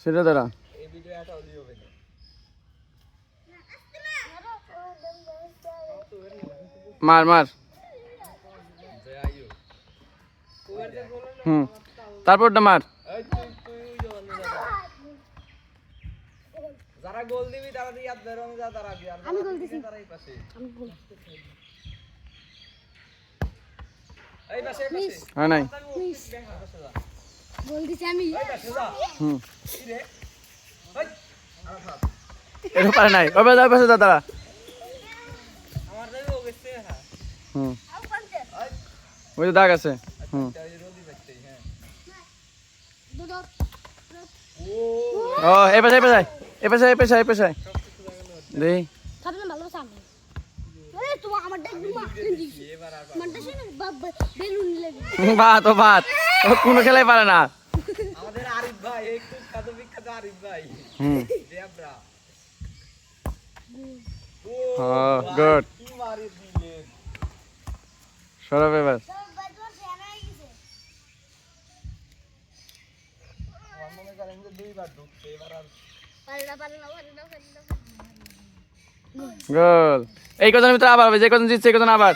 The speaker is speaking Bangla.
সেটা না মার মার। হুম। তারপরটা মার। যারা গোল দিবি তারা রিয়াদ বেরোন যা তারা আমি গোল দিছি। তারা পাশে। আমি গোল এই পাশে পাশে। হয় নাই। এটা পারে নাই। ওই পাশে ওই পাশে যা দাঁড়া। হ্যাঁ। হুম। ওই দাগ আছে। হুম। হ্যাঁ। ও। ও এই পাশে এই পাশে। এই পাশে এই পাশে এই পাশে। দেই ভালো সামনে আমার এবার আর ভাত ও ভাত। ও কোনো খেলাই পারে না। আমাদের আরিফ ভাই এই বিখ্যাত আরিফ ভাই। হুম। ও হ্যাঁ, দিলেন সরব এবার। গোল। এই কজন ভিতরে আবার হবে যে কজন জিতছে এই কজন আবার।